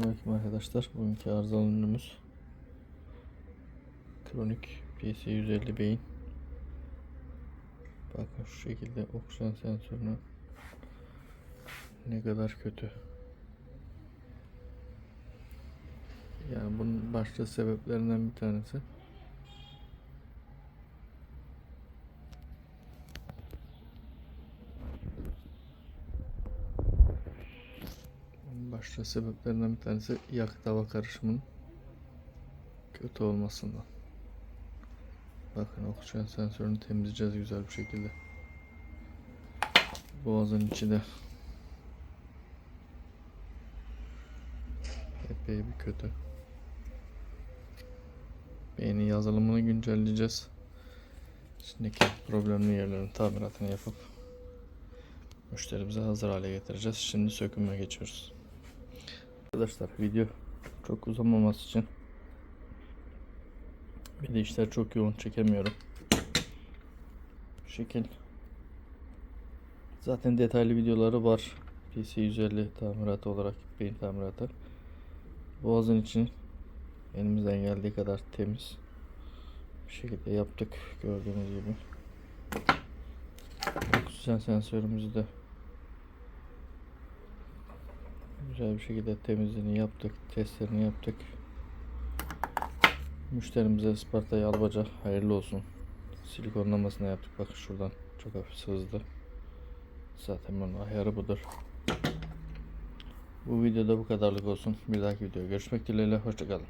Selamünaleyküm arkadaşlar. Bugünkü arızalı ürünümüz kronik PC 150 beyin. Bakın şu şekilde oksijen sensörünü ne kadar kötü. Yani bunun başta sebeplerinden bir tanesi Başta sebeplerinden bir tanesi yakıt hava karışımının kötü olmasından. Bakın oksijen sensörünü temizleyeceğiz güzel bir şekilde. Boğazın içi de epey bir kötü. Beynin yazılımını güncelleyeceğiz. Şimdiki problemli yerlerin tamiratını yapıp müşterimize hazır hale getireceğiz. Şimdi söküme geçiyoruz. Arkadaşlar video çok uzamaması için bir de işler çok yoğun çekemiyorum. Bu şekil. Zaten detaylı videoları var. PC 150 tamiratı olarak beyin tamiratı. Boğazın için elimizden geldiği kadar temiz bir şekilde yaptık gördüğünüz gibi. Oksijen sensörümüzü de güzel bir şekilde temizliğini yaptık, testlerini yaptık. Müşterimize Isparta Yalbaca hayırlı olsun. Silikonlamasını yaptık. Bakın şuradan çok hafif sızdı. Zaten bunun ayarı budur. Bu videoda bu kadarlık olsun. Bir dahaki videoya görüşmek dileğiyle. Hoşçakalın.